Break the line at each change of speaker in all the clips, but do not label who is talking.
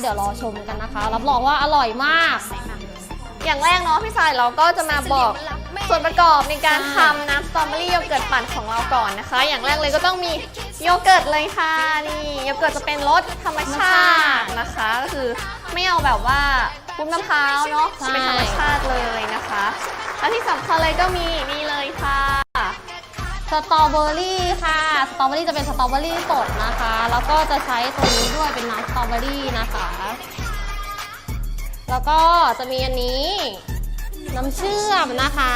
เดี๋
ยวรอชมกันนะคะ รับรองว่าอร่อยมาก
อย่างแรกเนาะพี่สายเราก็จะมาบอกส่วนประกอบในการทำน้ำสตรอเบอรี่โยเกิร์ตปั่นของเราก่อนนะคะ อย่างแรกเลยก็ต้องมีโยเกิร์ตเลยค่ะนี่โยเกิร์ตจะเป็นรสธรรมชาตินะคะ ก็คือไม่เอาแบบว่าวุ้นมะพร้าวเนาะเป็นธรรมชาติเลยนะคะและที่สำคัญเลยก็มีนี่เลยค่ะ
สตรอเบอรี่ค่ะ สตรอเบอรี่จะเป็นสตรอเบอรี่สดนะคะ แล้วก็จะใช้ตัวนี้ด้วยเป็นน้ำสตรอเบอรี่นะคะ แล้วก็จะมีอันนี้ น้ำเชื่อมนะคะ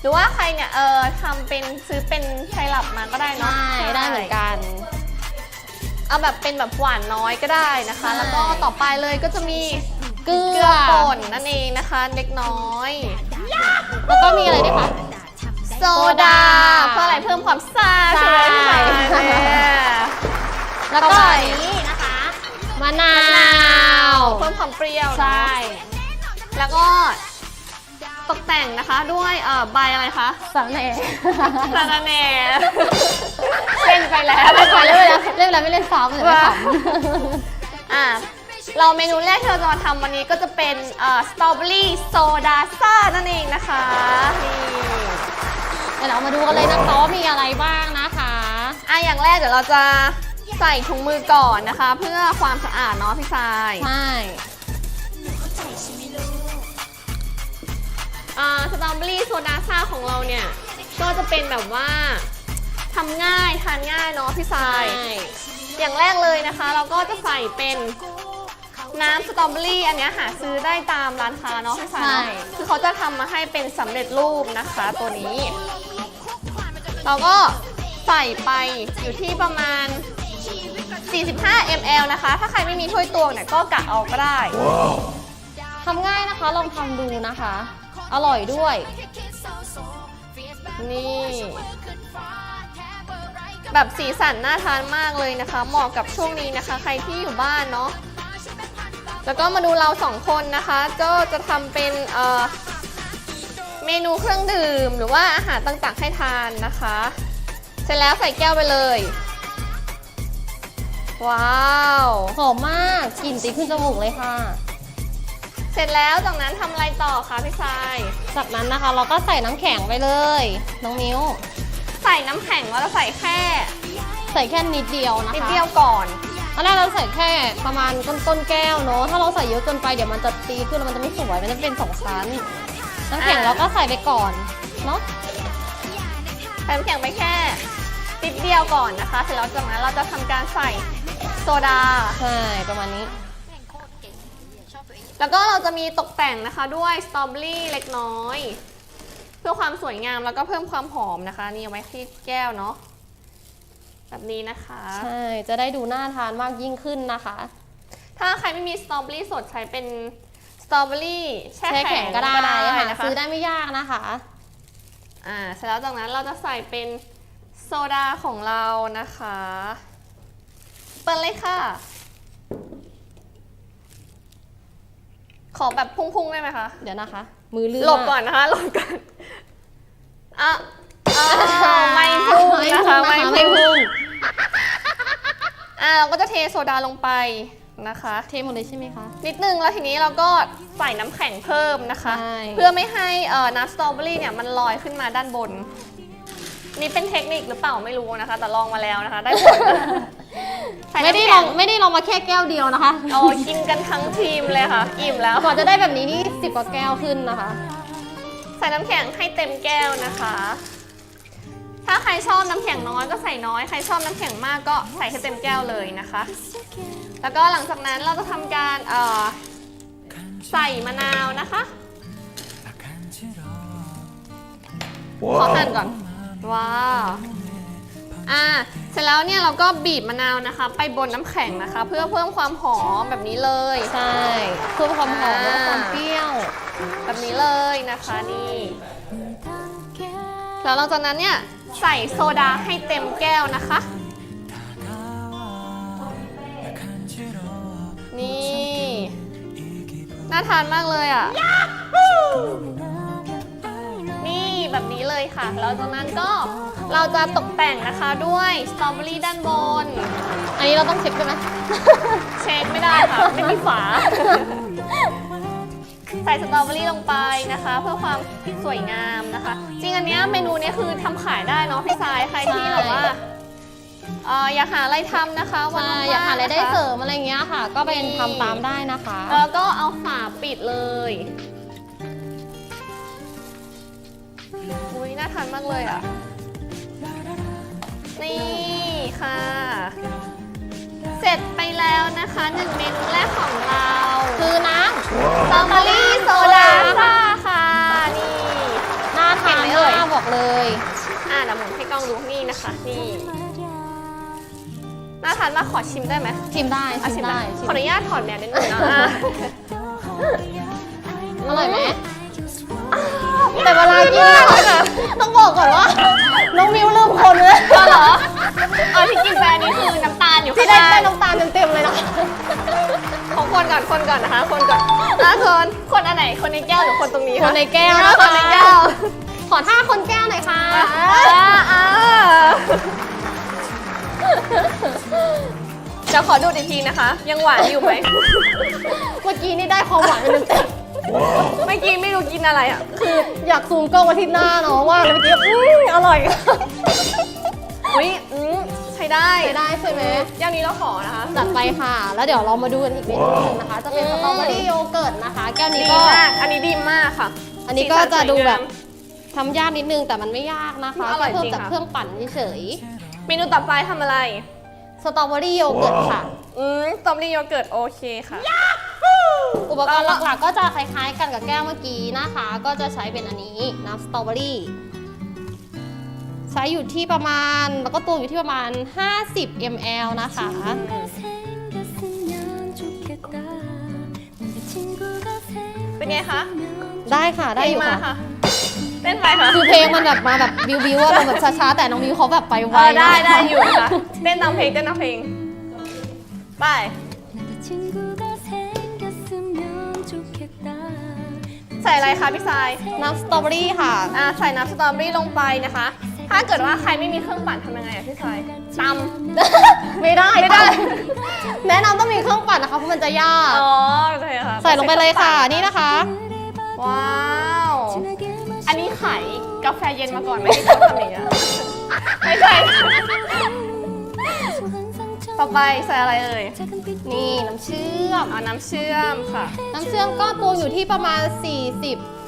หรือว่าใครเนี่ยเออทำเป็นซื้อเป็นไซรัปมาก็ได้เนาะ
ใช่ได้เหมือนกัน
เอาแบบเป็นแบบหวานน้อยก็ได้นะคะ
ใช่
แล้วก็ต่อไปเลยก็จะมี
เกลื
เกลื
อ
อป่นนั่นเองนะคะ เล็กน้อย
แล้วก็มีอะไรด้วยคะ
โซดา เพื่ออะไรเพิ่มความซ่าใช่ไหมพี่สาย
ใช่
เนี่ย
แล้วก็
ต่อไป
อันนี้นะคะมะนามะ
นาว
ว
เพิ่มความเปรี้ยวเนอะ
ใช่
แล้วก็ตกแต่งนะคะด้วยเอ่อใบอะไรคะ
สาเน่
สาระแหน่เล่นไปแล้ว
เล่นไปเล่นไปแล้วเล่นไปแล้วไม่เล่นซ้ำเลยไม่ข
อะเราเมนูแรกที่เราจะมาทำวันนี้ก็จะเป็นสตรอเบอรี่โซดาซ่านั่นเองนะคะนี่ำ
เดี๋ยวเรามาดูกันเลยนะคะว่ามีอะไรบ้างนะคะ
อะอย่างแรกเดี๋ยวเราจะใส่ถุงมือก่อนนะคะ เพื่อความสะอาดเนาะพี่ชาย
ใช่
อ่าสตรอเบอรี่โซดาซ่าของเราเนี่ย ก็จะเป็นแบบว่าทำง่ายทานง่ายเนาะพี่ชายอย่างแรกเลยนะคะ เราก็จะใส่เป็นน้ำสตรอเบอรี่อันเนี้ยหาซื้อได้ตามร้านค้าเนาะพี่ชายเนอะ
ใช่
คือเขาจะทำมาให้เป็นสำเร็จรูปนะคะตัวนี้ เราก็ใส่ไปอยู่ที่ประมาณ 45 ml นะคะ ถ้าใครไม่มีถ้วยตวงเนี่ยก็กะเอาก็ได้
ทำง่ายนะคะ ลองทำดูนะคะ อร่อยด้วย
นี่ แบบสีสันน่าทานมากเลยนะคะ เหมาะกับช่วงนี้นะคะ ใครที่อยู่บ้านเนาะแล้วก็มาดูเราสองคนนะคะ ก็จะทำเป็น เอ่อเมนูเครื่องดื่มหรือว่าอาหารต่างๆให้ทานนะคะ เสร็จแล้วใส่แก้วไปเลย ว้าว
หอมมากกลิ่นตีขึ้นจมูกเลยค่ะ
เสร็จแล้วจากนั้นทำอะไรต่อคะพี่ชาย
จากนั้นนะคะ เราก็ใส่น้ำแข็งไปเลย น้องมิ้ว
ใส่น้ำแข็งแล้วเราใส่แค่
ใส่แค่นิดเดียวนะคะ
นิดเดียวก่อน
ตอนแรกเราใส่แค่ประมาณต้นต้นๆแก้วเนอะถ้าเราใส่เยอะเกินไปเดี๋ยวมันจะตีขึ้นแล้วมันจะไม่สวยมันจะเป็นสองชั้น น้ำแข็ง
อ่า
เราก็ใส่ไปก่อนเนาะ
ใส่น้ำแข็งไปแค่นิดเดียวก่อนนะคะ เสร็จแล้วจากนั้นเราจะทำการใส่โซดา
ใช่ประมาณนี้
แล้วก็เราจะมีตกแต่งนะคะด้วยสตรอเบอรี่เล็กน้อย เพื่อความสวยงามแล้วก็เพิ่มความหอมนะคะ นี่เอาไว้ที่แก้วเนาะแบบนี้นะคะ
ใช่ จะได้ดูน่าทานมากยิ่งขึ้นนะคะ
ถ้าใครไม่มีสตรอเบอรี่สดใช้เป็นส ตรอเบอรี่แช่
แช่
แข็
แข็
ง
ง
ก็
ก็
ได้
ได้ค่ะ
นะคะ
ซื้อได้ไม่ยากนะคะ
อ่าเสร็จแล้วจากนั้นเราจะใส่เป็นโซดาของเรานะคะ เปิดเลยค่ะ ขอแบบพุ่งๆได้ไหมคะ
เดี๋ยวนะคะ มือลื่น
หลบ
มาก
ก่อนนะคะหลบก่อนอะอ่าไม่พุ่งนะคะ
ไม่
ไม่
พุ่ง
พุ่งอ่าเราก็จะเทโซดาลงไป นะคะ
เทหมดเลยใช่ไหมคะ
นิดนึงแล้วทีนี้เราก็ใส่น้ำแข็งเพิ่มนะคะ
ใช่
เพื่อไม่ให้เอ่อน้ำสตรอเบอรี่เนี่ยมันลอยขึ้นมาด้านบน นี่เป็นเทคนิคหรือเปล่าไม่รู้นะคะ แต่ลองมาแล้วนะคะ ได้ผล ใส่
ไม่ได้
น้ำ
ล
แข็
องไม่ได้ลองมาแค่แก้วเดียวนะคะ
เอากินกันทั้งทีมเลยค่ะ อิ่มแล้ว
ก่อนจะได้แบบนี้นี่สิบกว่าแก้วขึ้นนะคะ
ใส่น้ำแข็งให้เต็มแก้วนะคะ ถ้าใครชอบน้ำแข็งน้อยก็ใส่น้อย ใครชอบน้ำแข็งมากก็ใส่ให้เต็มแก้วเลยนะคะ แล้วก็หลังจากนั้นเราจะทำการเอ่อใส่มะนาวนะคะ ขอหั่นก่อน ว้าวอ่าเสร็จแล้วเนี่ยเราก็บีบมะนาวนะคะ ไปบนน้ำแข็งนะคะ เพื่อเพิ่มความหอมแบบนี้เลย
ใช่เพิ่มความหอมแล้วก็ความเปรี้ยว
แบบนี้เลยนะคะนี่แล้วหลังจากนั้นเนี่ย ใส่โซดาให้เต็มแก้วนะคะ นี่ น่าทานมากเลยอะ นี่แบบนี้เลยค่ะ แล้วจากนั้นก็เราจะตกแต่งนะคะด้วยสตรอเบอรี่ด้านบน
อันนี้เราต้องเช็คด้วยไหม
เช็คไม่ได้ค่ะ ไม่มีฝา ใส่สตรอเบอรี่ลงไปนะคะ เพื่อความสวยงามนะคะ จริงอันเนี้ยเมนูเนี้ยคือทำขายได้เนาะพี่สายใครที่แบบว่าเอ่ออยากหาอะไรทำนะคะวัน
ใช่
ว่งๆ
อยากหาอะไรได้
นะคะ
เสริมอะไรเงี้ยค่ะ ก็เป็นทำตามได้นะคะ
แล้วก็เอาฝาปิดเลยอุ้ยน่าทานมากเลยอะ นี่ค่ะ เสร็จไปแล้วนะคะหนึ่งเมนูแรกของเรา
คือน้
สตรอเบอรี่โซดาซ่าค่ะนี่ำ
น่าทาน
เห็นไหมเอ่ย
มากบอกเลย
อะเดี๋ยวหมุนให้กล้องดูนี่นะคะ นี่น่าทานมากขอชิมได้ไหม
ชิมได้
อะ
ชิมได้
ขออนุญาตถอดแมสนิดนึงนะอะ
อร่อยไหมแต่เวลากินอะต้องบอกก่อนว่า น้องมิวลืมคนเลย
ก็เหรอเออที่กินไปอันนี้คือน้ำตาลอยู่
ที่
ข้าง
ได้
ใน
ได้น้ำตาลเต็มๆเลยนะ
ของ คนก่อนคนก่อนนะคะ คนก่อนอะคนคนอันไหนคนในแก้วหรือคนตรงนี้
คนในแก้ว
อะ
นะคะ
คนในแก้ว
ขอท่าคนแก้วหน่อยค่ะ
อะอะอะจะขอดูดอีกทีนะคะ ยังหวานอยู่ไหม
เมื่อกี้นี่ได้ความหวานเป็นเต็ม
เมื่อกี้ไม่รู้กินอะไรอะ
ๆคืออยากซูมกล้องมาที่หน้าน้องว่ากเลยเมื่อกี้อืมอร่อย
อุ้ยอืมใช้ได้
ใช้ได้ใช่ไหม
อย่างนี้เราขอนะคะ
จัดไปค่ะ แล้วเดี๋ยวเรามาดูกันอีกเมนูหนึงนะคะ จะเป็นสตรอเบอรี่โยเกิร์ตนะคะ แก้วนี้
ดี
ก็
มาก อันนี้ดีมากค่ะ
อันนี้ก็
สีสั
จะดูแบบ
สวยงาม
ทำยากนิดนึงแต่มันไม่ยากนะคะ
อร่
ก็
อย
เพิ่ม
จริง
จาก
ค่ะ
เครื่องปั่นเฉย
เมนูต่อไปทำอะไร
ๆสตรอเบอรี่โยเกิร์ตค่ะ
อืมสตรอเบอรี่โยเกิร์ตโอเคค่ะ
อุปกรณ์หลักๆ ก็จะคล้ายๆ กันกับแก้วเมื่อกี้นะคะ ก็จะใช้เป็นอันนี้น้ำสตรอเบอรี่ ใช้อยู่ที่ประมาณแล้วก็ตวงอยู่ที่ประมาณ 50 ml นะคะ
เป็นไงคะ
ได้ค่ะได้อยู่
เพลงมา
ค่ะ
ค่ะเต้นไปค่ะ
คือเพลงมันแบบมาแบบบิวบิวอะมันแบบช้าๆ แต่น้องมิวเขาแบบไปไว
เออได้
นะ
ได้อยู่ค่ะเต้นตามเพลงเต้นตามเพลงไป ใส่อะไรคะพี่ทราย
น้ำสตรอเบอรี่ค่ะ
อ่าใส่น้ำสตรอเบอรี่ลงไปนะคะ ถ้าเกิดว่าใครไม่มีเครื่องปั่นทำยังไงอะพี่ทรายตำ
ไม่ได้
ไม่ได้
แนะนำต้องมีเครื่องปั่นนะคะเพราะมันจะยาก
อ๋อโอเคค่ะ
ใส่ลงไปเลยค่ะนี่นะคะ
ว้าว อันนี้ขายกาแฟเย็นมาก่อนไหมที่เขาทำอย่างเงี้ยไม่ใช่ ต่อไปใส่อะไรเอ่ย
นี่น้ำเชื่อม
เอาน้ำเชื่อมค่ะ
น้ำเชื่อมก็ตวงอยู่ที่ประมาณ 40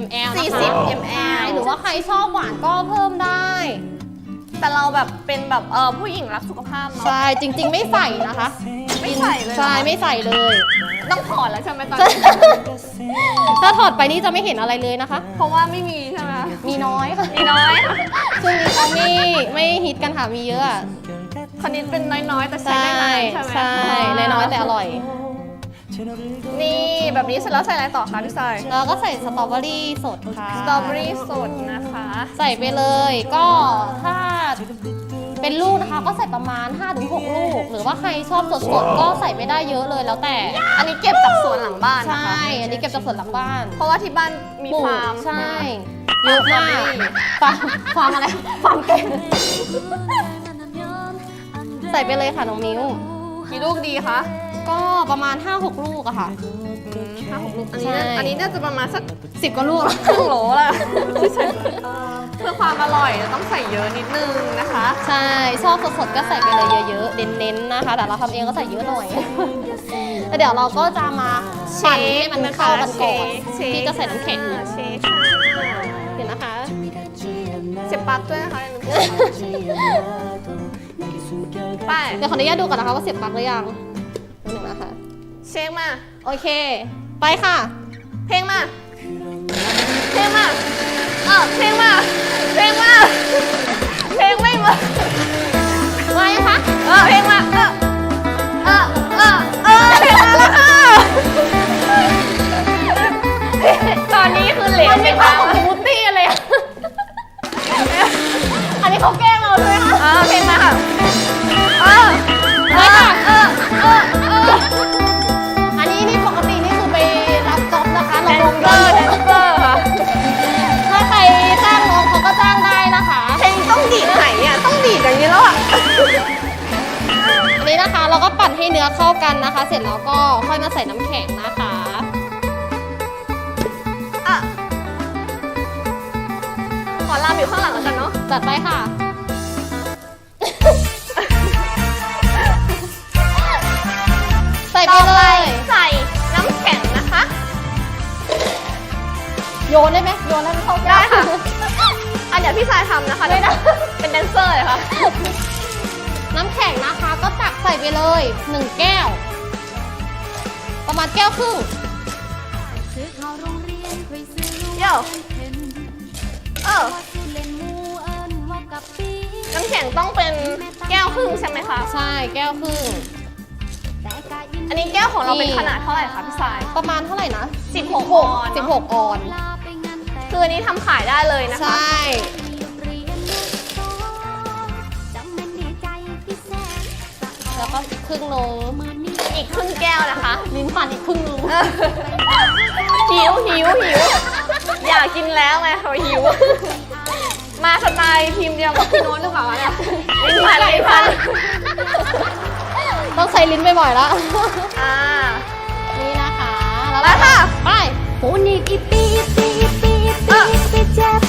ml นะคะ
40 ml
ใช่หรือว่าใครชอบหวานก็เพิ่มได้
แต่เราแบบเป็นแบบเออผู้หญิงรักสุขภาพเนาะ
ใช่จริง ๆ ไม่ใส่นะคะ
ไม่ใส่เลยเหรอ
ใช่ไม่ใส่เลย
ต้องถอดแล้วใช่ไหมตอน
ใช่
นี้
ถ้าถอดไปนี่จะไม่เห็นอะไรเลยนะคะ
เพราะว่าไม่มีใช่ไหม
มีน้อยค่ะ
มีน้อย
ช่วงนี้เขาไม่ไม่ฮิตกันค่ะมีเยอะอะ
คนนี้เป็นน้อยๆ แต่ใช้
ใช่
ได้นานใช่ไหม
ใช่น้อยๆแต่อร่อย
นี่แบบนี้เสร็จแล้วใส่อะไรต่อคะพี่ทราย
แล้วก็ใส่สตรอเบอรี่สดค่ะ
สตรอเบอรี่สดนะคะ
ใส่ไปเลยก็ถ้าเป็นลูกนะคะก็ใส่ประมาณ 5-6 ลูก หรือว่าใครชอบสดๆก็ใส่ไม่ได้เยอะเลยแล้วแต่
อันนี้เก็บจากสวนหลังบ้าน
ใช่
นะคะ
อันนี้เก็บจากสวนหลังบ้าน
เพราะว่าที่บ้านมี
ปลูก
ฟาร์ม
ใช่เยอะมากฟาร์มฟาร์มอะไรฟาร์มแกะใส่ไปเลยค่ะน้องมิ้ว
กี่ลูกดีคะ
ก็ประมาณ 5-6 ลูกอะค่ะ
ห้าหกลูกอันนี้น่า
ใช่
อันนี้น่าจะประมาณสัก
10กว่าลูก
ครึ่งโหลละเพื่อความอร่อยต้องใส่เยอะนิดนึงนะคะ
ใช่ชอบสดๆก็ใส่ไปเลยเยอะๆเน้นๆนะคะ แต่เราทำเองก็ใส่เยอะหน่อยแล้วเดี๋ยวเราก็จะมาปั่นให้มันเข้ากันก่อน
เชค
ที่จะใส่น้ำแข็ง
อ่าเชคค่ะ
เห็นนะคะ
เสียบปลั๊กด้วยนะคะ ไป
เดี๋ยวขออนุญาตดูก่อนนะคะว่าเสียบปลั๊กหรือยังนิดนึงนะคะ
เชคมา
โอเค ไปค่ะ
เพลงมา เพลงมา เออเพลงมา เพลงมา เพลงไม่มา
มายังคะ
เออเพลงมา เออ เออ เออ เออเพลงมาแล้วค่ะตอนนี้คือเหลว
มัน
ไป
ไม่
ค่ะ
เข้ากับสมูทตี้เลยอะอันนี้เขาแกล้ง เอ
เพมาค่ะเออเออเอออั
นนี้นี่ปกตินี่คือไปรับจ็นะคะ
แรานงเซอร์แดนเซอร์ค่ะ
ถ้าใครจ้างน้งเขาก็จ้างได้นะคะ เพล
ต้
องดีดไหน
อะต้องดีดอย่าง
นี้แล้วอะอันนี้นะคะเราก็ปั่นให้เนื้อเข้ากันนะคะ เสร็จแล้วก็ค่อยมาใส่น้ำแข็งนะคะ
อะขอลามอยู่ข้างหลังแล้วกันเนาะ
จัดไปค่ะ โยนได้ไหมโยนให้มันเข้ากัน
ได้ค่ะอะเดี๋ยวพี่ชายทำนะคะเดี๋ยวเป็นแดนเซอร์เลยค่ะ
น้ำแข็งนะคะ ก็ตักใส่ไปเลยหนึ่งแก้ว ประมาณแก้วครึ่ง
ซื้อข้าวโรงเรียนคุยซื้อ
เดี๋ยว
เห็น
เออ
เล่นหมูเอิญว่ากับปี
น้ำแข็งต้องเป็นแก้วครึ่งใช่ไหมคะ
ใช่แก้วครึ่ง
แต่กายิน
อันนี้แก้วของเราเป็น
นี่
ขนาดเท่าไหร่คะพี่ชาย
ประมาณเท่าไหร่นะ
16 ออนเนอะ
16 ออน
คืออันนี้ทำขายได้เลยนะ
ใช
คะ่
เรียนลูกโตจำเป็นดีใจที่แสนสะอ่อน
แล้วก็อีกครึ่งนง
มือนี้
อีกครึ่งแก้วนะคะ
ลิ้นปั่นอีกครึ่งนึง
เออหิวหิวหิว อยากกินแล้วไงเขาหิว มาสไตล์ทีมเดียวกับพี่โน้ตหรือเปล่าเนี่ยลิ้นพันลิ้นพัน
ต้องใช้ลิ้นบ่อยๆแล้ว
อ่า
นี่นะคะ แล้ว
มาค่ะ
ไป
ปูนิกอีปีอีปีอีปีอีปี อี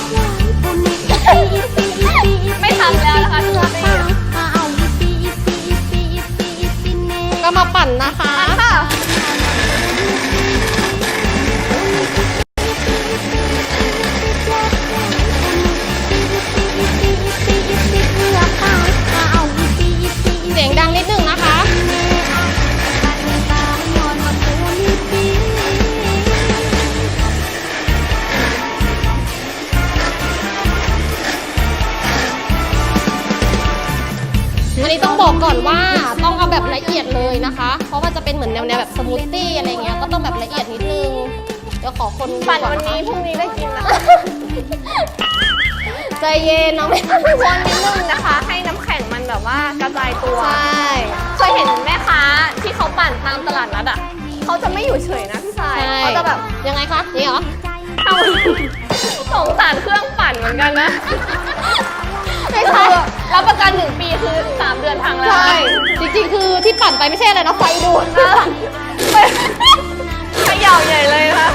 น
น้
อ
งไม่
คนนิดนึงนะคะ ให้น้ำแข็งมันแบบว่ากระจายตัว
ใช่
เคยเห็นแม่ค้าที่เขาปั่นตามตลาดนัดอะเขาจะไม่อยู่เฉยนะพี่ชาย
ใช่
เขาจะแบบ
ยังไงคะนี่เหรอ
ทำสงสารเครื่องปั่นเหมือนกันนะ
ไม่ใช่
คือรับประกันหนึ่งปีคือสามเดือนพังแล้ว
ใช่จริงๆ คือที่ปั่นไปไม่ใช่อะไรนะไฟดูด
นะไปเขย่าใหญ่เลย
นะ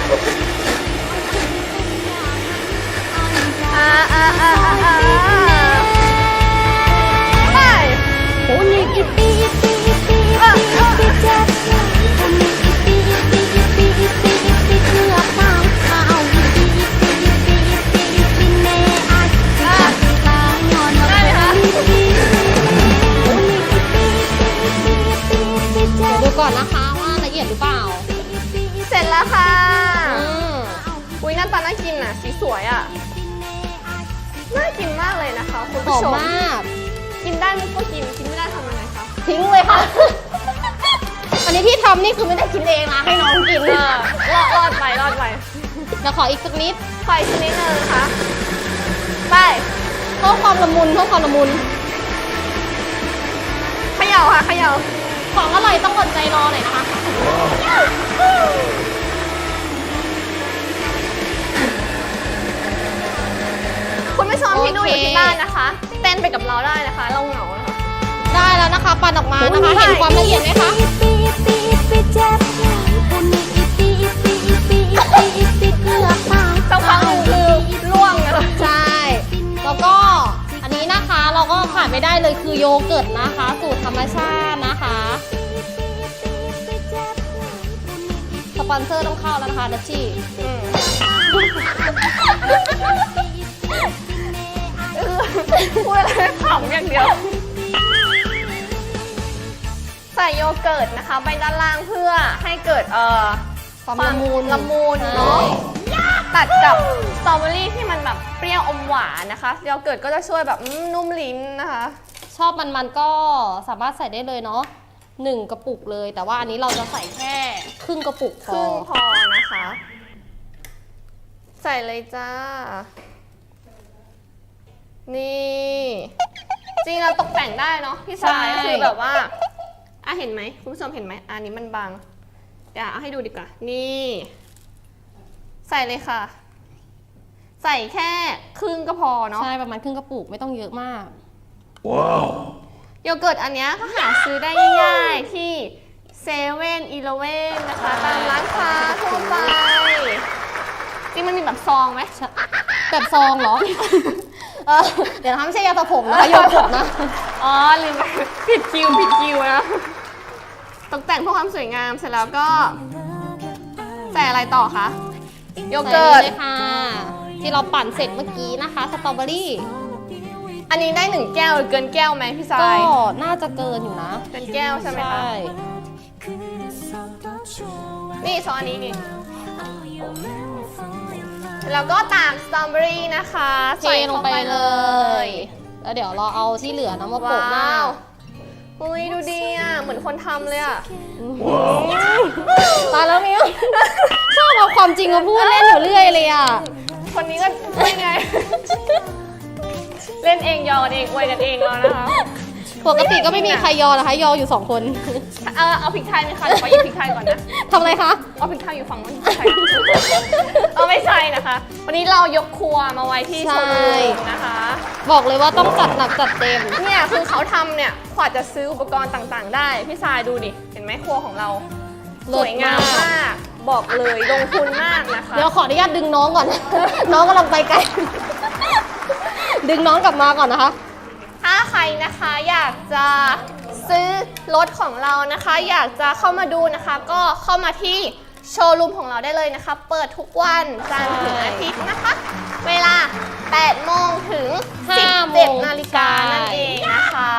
ดี๋ยว
บ
ดูก่อนนะคะว่าละเอียดหรือเปล่า
เสร็จแล้วค่ะ
อืม
อุ้ยหน้าตาน่ากินอะ สีสวยอะ น่ากินมากเลยนะคะคุณ
ห
ผู้
อม
ชม
มาก
กินได้มันก็กินกินไม่ได้ทำยังไงคะ
ทิ้งเลยค่ะ อันนี้ที่ทำนี่คือไม่ได้กินเองนะให้น้องกิน
เออรอดรอดไปรอดไป
เดี๋ยวขออีกสักนิด
ไฟชนิดนึงนะคะไป
เพิ่มความละมุนเพิ่มความละมุน
เขย่าค่ะเขย่า
ของอร่อยต้องอดใจรอหน่อยนะคะ
คุณผู้ชมที่ดูอยู่
โอเค
ที่บ้านนะคะ เต้นไปกับเราได้นะคะ เราเหงานะคะ
ได้แล้วนะคะ ปั่นออกมานะคะ เห็นความละเอียดไหมคะ
อีปีอีปีอีปีเจ็บหลายปูนิกอีปีอีปีอีปีอีปีอีปีเลือกเปล่า
สักพักหนึ่งคือล่วงนะคะ
ใช่ แล้วก็อันนี้นะคะเราก็ขาดไม่ได้เลยคือโยเกิร์ตนะคะ สูตรธรรมชาตินะคะ สปอนเซอร์ต้องเข้าแล้วนะคะดัชชี่
อืม พูดอะไรขำอย่างเดียว ใส่โยเกิร์ตนะคะไปด้านล่างเพื่อให้เกิดเอ่อ
ความละมุน
ละมุนเนาะตัดกับสตรอเบอรี่ที่มันแบบเปรี้ยวอมหวานนะคะโยเกิร์ตก็จะช่วยแบบอืมนุ่มลิ้นนะคะ
ชอบมันๆก็สามารถใส่ได้เลยเนาะหนึ่งกระปุกเลย แต่ว่าอันนี้เราจะใส่แค่ครึ่งกระปุก
ค
พอ
รึ่งพอนะคะ ใส่เลยจ้า นี่ จริงเราตกแต่งได้เนาะพี่ชายคือแบบว่าอะเห็นไหมคุณผู้ชมเห็นไหมอันนี้มันบางเดี๋ยวเอาให้ดูดีกว่า นี่ ใส่เลยค่ะ ใส่แค่ครึ่งก็พอเนาะ
ใช่ประมาณครึ่งกระปุกไม่ต้องเยอะมาก
นโยเกิร์ตอันเนี้ยก็หาซื้อได้ง่ายๆที่เซเว่นอีเลเว่นนะคะตามร้านค้าทั่วไปจริงมันมีแบบซองไหม
แบบซองเหรอ เออเดี๋ยวนะคะไม่ใช่ยาสระผมนะคะโยเกิร์ตนะ
อ๋อลืมไปผิดคิวผิดคิวนะตกแต่งเพื่อความสวยงามเสร็จแล้วก็ใส่อะไรต่อคะโย
ใส่
เกิ
นี่
ร์ต
เลยค่ะ ที่เราปั่นเสร็จเมื่อกี้นะคะสตรอเบอรี่
อันนี้ได้หนึ่งแก้วหรือเกินแก้วไหมพี่ทรา
ก็
ย
น่าจะเกินอยู่นะ
เกินแก้วใช่ไหมคะนี่ซอสอันนี้นี่ แล้วก็ตามสตรอเบอรี่นะคะ
เท
ใส่
ลง
เข้า
ไป
ไป
เล
เลยย
แล้วเดี๋ยวเราเอาที่เหลือนะมาโปะหน้า
ว้าวอุ้ยดูดีอะ เหมือนคนทำเลยอะ
ตายแล้วมิว ชอบเอาความจริงมาพูดเล่นอยู่เรื่อยเลยอะ
คนนี้ก็ไม่ไง เล่นเองยอกันเองอวยกันเองแล้วนะคะ
ปกติก็ไม่มีใครยอนะคะ ยออยู่สองคน
เออเอาพริกไทยไหมคะเดี๋ยวขอหยิบพริกไทยก่อนนะ
ทำอะไรคะ
เอาพริกไทยอยู่ฝั่งนู้นพริกไทยเอาไม่ใช่นะคะ วันนี้เรายกครัวมาไว้ที่โชว์รูมนะคะ
บอกเลยว่าต้องจัดหนักจัดเต็ม
เนี่ยคือเขาทำเนี่ยกว่าจะซื้ออุปกรณ์ต่างๆ ได้ พี่ทรายดูดิ เห็นไหมครัวของเรา
เลิ
ส
ศ
วยงาม
มาก
มาก บอกเลยลงทุนมากนะคะ
เดี๋ยวขออนุญาตดึงน้องก่อน น้องกำลังไปไกล ดึงน้องกลับมาก่อนนะคะ
ถ้าใครนะคะอยากจะซื้อรถของเรานะคะ อยากจะเข้ามาดูนะคะ ก็เข้ามาที่โชว์รูมของเราได้เลยนะคะ เปิดทุกวันจันทร์ถึงอาทิตย์นะคะ เวลา 8 โมงถึง
5
17นาฬิกานั่นเองนะคะ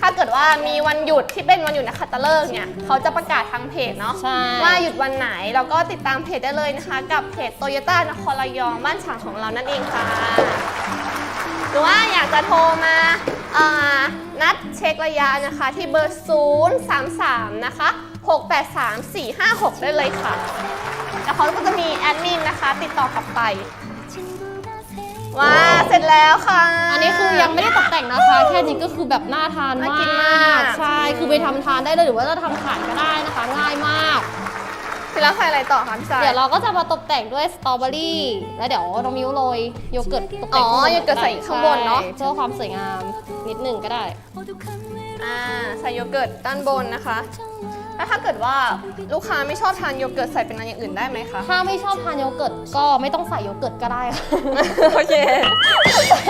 ถ้าเกิดว่ามีวันหยุดที่เป็นวันหยุดนักขัตฤกษ์เนี่ยเขาจะประกาศทางเพจเนาะ
ใช่
ว่าหยุดวันไหนเราก็ติดตามเพจได้เลยนะคะ กับเพจโตโยต้านครระยองบ้านฉางของเรานั่นเองค่ะห รือว่าอยากจะโทรมาเอ่อนัดเช็คระยะนะคะที่เบอร์ 033 นะคะ 683 456 ได้เลยค่ะ แล้วเขาก็จะมีแอดมินนะคะ ติดต่อกลับไป ว้า เสร็จแล้วค่ะ
อันนี้คือยังไม่ได้ตกแต่งนะคะ แค่นี้ก็คือแบบน่าทาน
น่ากิ
มาน
มาก
กใช่ คือไปทำทานได้เลยหรือว่าจะทำขายก็ได้นะคะ ง่ายมาก
เสร็จแล้วใส่อะไรต่อคะพี่สาย
เดี๋ยวเราก็จะมาตกแต่งด้วยสตรอเบอรี่ แล้วเดี๋ยวน้องมิวโรยโยเกิร์ตตกแต่ง
อ๋อ
ข้างบน
โยเกิร์ตใส่ข้างบนเนอะ
ใช่เพื่อความสวยงามนิดหนึ่งก็ได้
อ่าใส่โยเกิร์ตด้านบนนะคะแล้วถ้าเกิดว่าลูกค้าไม่ชอบทานโยเกิร์ตใส่เป็นอะไรอย่างอื่นได้ไหมคะ
ถ้าไม่ชอบทานโยเกิร์ตก็ไม่ต้องใส่โยเกิร์ตก็ได้ค่ะ
โอเค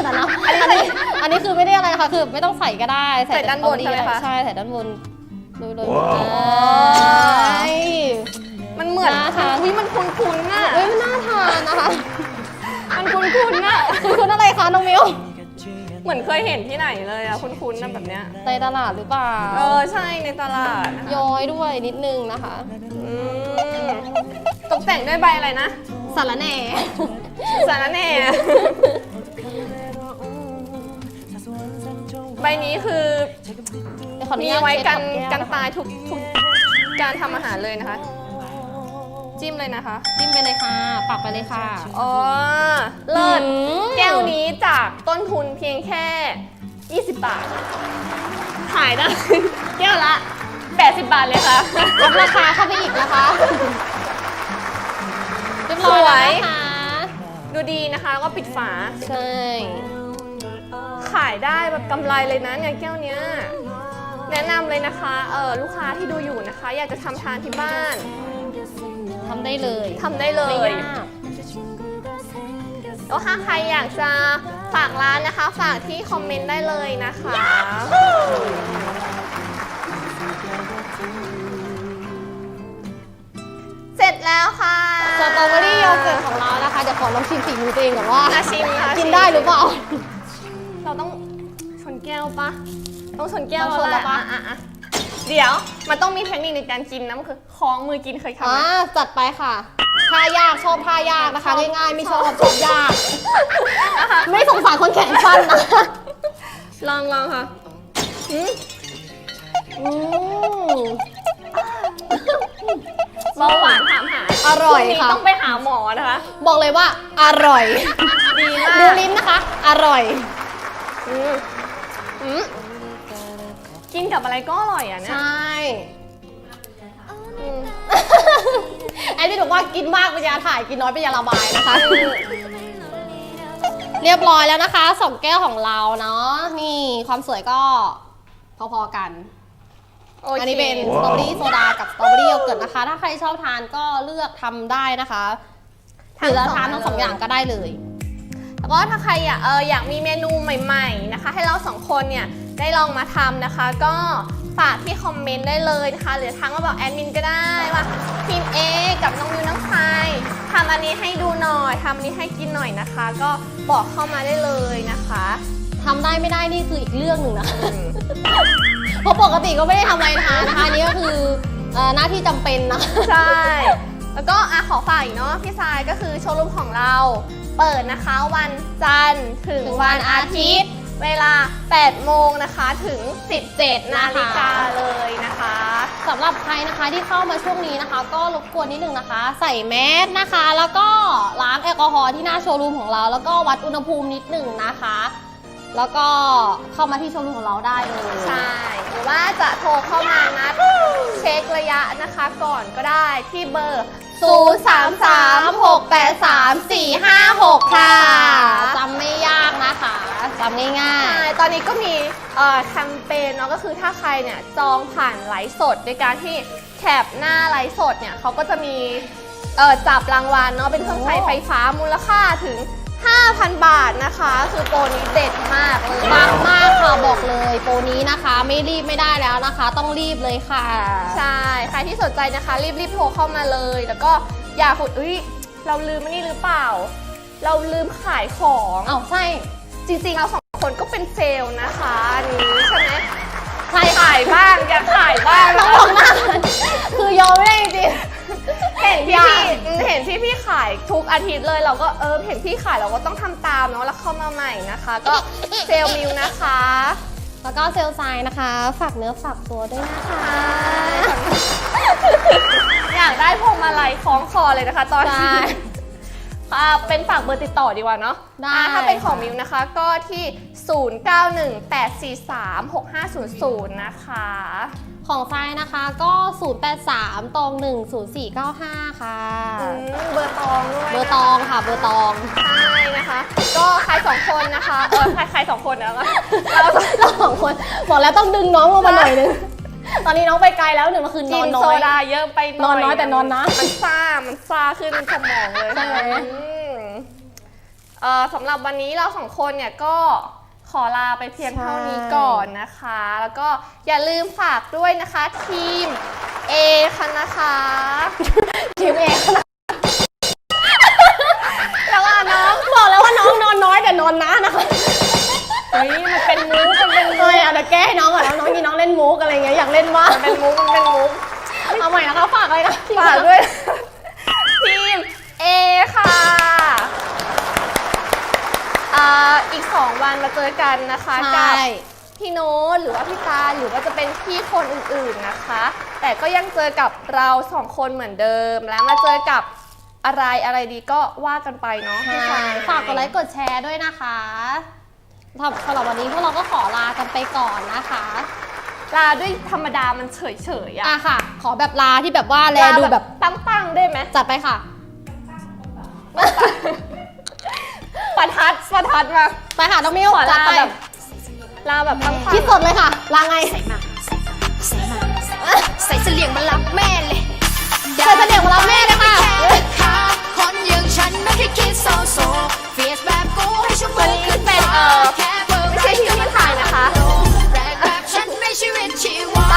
แต่นะอันนี้อันนี้คือไม่ได้อะไรนะคะคือไม่ต้องใส่ก็ได้
ใส่ด้านบน
สตรอเบอรี่
ใช่ไหมคะ
ใช่ ใส่ด้านบนดูเลย
ย
คือคุณอะไรคะน้องมิว
เหมือนเคยเห็นที่ไหนเลยอะคุ้นๆนะแบบเนี้ย
ในตลาดหรือเปล่า
เออใช่ในตลาดนะคะ
ย้อยด้วยนิดนึงนะคะ
อืมตกแต่งด้วยใบอะไรนะ
สารแหน่
สารแหน่ ใบนี้คือ
เดี๋ยวขออนุ
มี
ญาต
ไว้กัน
เช็ด
กัน
ขอบแวะคะ
ตายทุกทุกการทำอาหารเลยนะคะ จิ้มเลยนะคะ
จิ้มไปเลยค่ะ ปักไปเลยค่ะ
อ๋อ เลิศ
อืม
แก้วนี้จากต้นทุนเพียงแค่ 20 บาท ขายได้ แก้วละ 80 บาทเลยค่ะ
ลดราคาเข้าไปอีกนะคะเรียบร้อยแล้วนะคะ
ดูดีนะคะแล้วก็ปิดฝา
ใช่
ขายได้แบบกำไรเลยนะเนี่ยแก้วเนี้ย แนะนำเลยนะคะ เออลูกค้าที่ดูอยู่นะคะ อยากจะทำทานที่บ้าน
ทำได้เลย
ทำได้เล
ไม่
ย
ยาก
แล้วถ้าใครอยากจะฝากร้านนะคะ ฝากที่คอมเมนต์ได้เลยนะคะ เสร็จแล้วค่ะ
สตรอเบอรี่โยเกิร์ตของเรานะคะ เดี๋ยวขอลองชิมฝีมือตัวเองก่อนว่า
อะชิมค่ะ
กิน
ชิม
ได้หรือเปล่า
เราต้องชนแก้วปะต้องชนแก้ว
ต้องชน
แล้ว
แล้วปะ
อ่อ่อ่ เดี๋ยว มันต้องมีเทคนิคในการกินนะมันคือคล้องมือกินเคยทำ
อ่า
ไหม
จัดไปค่ะท่ายากชอบท่ายากนะคะ
ชอบ
ง่ายๆ ไม่ชอบชอบยากไม่สงสารคนแข่งขันนะ
ลองลองค่ะอืม
อืม
เบาหวานถามหา
อร่อย
พงนี้
ค่ะ
ต้องไปหาหมอนะคะ
บอกเลยว่า อร่อย
ดีมา
ดู
ก
ลิ้นนะคะ อร่อย
อืมอืม กินกับอะไรก็อร่อยอะ
ใช
เนี่ย่อืม
ไอ้ที่บอกว่ากินมากเป็นยาถ่ายกินน้อยเป็นยาระบายนะคะ เรียบร้อยแล้วนะคะสองแก้วของเราเนาะนี่ความสวยก็พอๆกัน
โอเค
อันนี้เป็นสตรอเบอรี่โซดากับสตรอเบอรี่โยเกิร์ตนะคะ ถ้าใครชอบทานก็เลือกทำได้นะคะหรือจะทานทั้งสองอย่างก็ได้เลย
แล้วก็ถ้าใครอยากเอออยากมีเมนูใหม่ ๆนะคะ ให้เราสองคนเนี่ย ได้ลองมาทำนะคะ ก็ฝากที่คอมเมนต์ได้เลยนะคะหรือทั้งมาบอกแอดมินก็ได้ว่าทีมเอกับน้องมิวน้องพายทำอันนี้ให้ดูหน่อยทำอันนี้ให้กินหน่อยนะคะ ก็บอกเข้ามาได้เลยนะคะ
ทำได้ไม่ได้นี่คืออีกเรื่องหนึ่งนะ เพราะปกติก็ไม่ได้ทำอะไรทานนะคะอันนี้ก็คือเอ่อหน้าที่จำเป็นนะ
ใช่ แล้วก็อะขอฝากอีกเนาะพี่ทรายก็คือโชว์รูมของเรา เปิดนะคะวันจันทร์ถึงวันอาทิตย์ เวลา 8 โมงนะคะถึง 17 นาฬิกาเลยนะคะ
สำหรับใครนะคะที่เข้ามาช่วงนี้นะคะ ก็รบกวนนิดนึงนะคะ ใส่แมสนะคะ แล้วก็ล้างแอลกอฮอล์ที่หน้าโชว์รูมของเรา แล้วก็วัดอุณหภูมินิดหนึ่งนะคะ แล้วก็เข้ามาที่โชว์รูมของเราได้เลย
ใช่หรือว่าจะโทรเข้ามานัดเช็คระยะนะคะก่อนก็ได้ที่เบอร์
0336834456 ค่ะจำไม่ยากนะคะ จำง่าย
ใช่ตอนนี้ก็มีเอ่อแคมเปญเนาะก็คือถ้าใครเนี่ยจองผ่านไลฟ์สดในการที่แคปหน้าไลฟ์สดเนี่ยเขาก็จะมีเอ่อจับรางวัลเนาะเป็นเครื่องใช้ไฟฟ้ามูลค่าถึง 5,000 บาทนะคะ คือโปรนี้เด็ดมากเลย
ๆปังมากค่ะบอกเลย โปรนี้นะคะไม่รีบไม่ได้แล้วนะคะ ต้องรีบเลยค่ะ
ใช่ ใครที่สนใจนะคะ รีบๆโทรเข้ามาเลย แล้วก็อย่าขุดเอ้ยเราลืมอันนี่หรือเปล่า เราลืมขายของ
เอ้าใช่
จริงๆเราสองคนก็เป็นเซลล์นะคะอันนี้ใช่ไหม
ใช่
ขายบ้างอยากขายบ้าง
ต้องมองหน้ากันคือยอมไม่ได้จริง
เห็น
อ
พี่
ยาก
พี่เห็นพี่พี่ขายทุกอาทิตย์เลยเราก็เออเห็นพี่ขายเราก็ต้องทำตามเนาะแล้วเข้ามาใหม่นะคะ ก็เซลล์มิวนะคะ
ๆแล้วก็เซลล์ไซน์นะคะ ฝากเนื้อฝากตัวด้วยนะคะ
อยากได้พวงมาลัยคล้องคอเลยนะคะ ตอน
ใช่
นี้ อ่าเป็นฝากเบอร์ติดต่อดีกว่าเนาะ
ได้
อ่าถ้าเป็นของมิวนะคะก็ที่ 0918436500 นะคะ
ของไซน์นะคะก็ 083ตอง10495 ค่ะ
อืมเบอร์ตองด้วย
เบอร์ตองค่ะ เบอร์ตอง
ใช่นะคะ ก็ใครสองคนนะคะ เออใครใครสองคนนะเรา
เราสองคน บอกแล้วต้องดึงน้องลงมาหน่อยนึง ตอนนี้น้องไปไกลแล้วหนึ่งก็คือน
กิ
อน
น
น้
โซ
อย
ดาเยอะไปหน่อย
นอนน้อยแต่นอนนะ
มันซ่า มันซ่าขึ้นสมองเลย
ใช่ไหม
อืมเอ่อสำหรับวันนี้เราสองคนเนี่ยก็ขอลาไปเพียงเท่านี้ก่อนนะคะ แล้วก็อย่าลืมฝากด้วยนะคะ ทีม A ค่ะนะคะ
ทีมเอง
แล้วก็น้อง
บอกแล้วว่าน้องนอนน้อยแต่นอนนะนะคะ
เฮ้ยมันเป็นมุกมันเป็น
เอออาจจะแก้ให้น้องก่อนแล้วน้องนี่น้องเล่นมุกอะไรเงี้ยอยากเล่นมาก
มันเป็นมุกมันเป็นมุก
เอาใหม่นะคะฝากเลยนะ
ฝากด้วยทีม A ค่ะอ่าอีก 2 วันมาเจอกันนะคะ
ใช่
กับพี่โน้ตหรือว่าพี่ตาหรือว่าจะเป็นพี่คนอื่นๆนะคะ แต่ก็ยังเจอกับเราสองคนเหมือนเดิม และมาเจอกับอะไรอะไรดีก็ว่ากันไปเนาะพี่
ใช่
ชาย
ฝากกดไลค์กดแชร์ด้วยนะคะ สำสำหรับวันนี้พวกเราก็ขอลากันไปก่อนนะคะ
ลาด้วยธรรมดามันเฉยๆอะ
อะค่ะ ขอแบบลาที่แบบว่าแลดูแบบ
ตั้งๆได้ไหม
จัดไปค่ะ
ประทัดประทัดมา
ไปค่ะน้องมิว
ขอ
จัด
ลา
ไป
แบบ ลาแบบตั้งๆ
คิดสดเลยค่ะ ลาไง
ใส่มาใส่มาใส่เสลี่ยงมารับแม่เลย
ใส่เสลี่ยงมารับแม่เลยค่ะ
ค่ะ คนอย่างฉันไม่ได้คิดโซโซ เฟียสแบบกูให้ชั่วโม
วัน
ง
นี้เป็นเอ่อ
แค่เบอร์
ไม่ใช่ที่พี่ถ่ายนะคะ
แรงแบบฉันไม่ชีวิตชีวา
ไป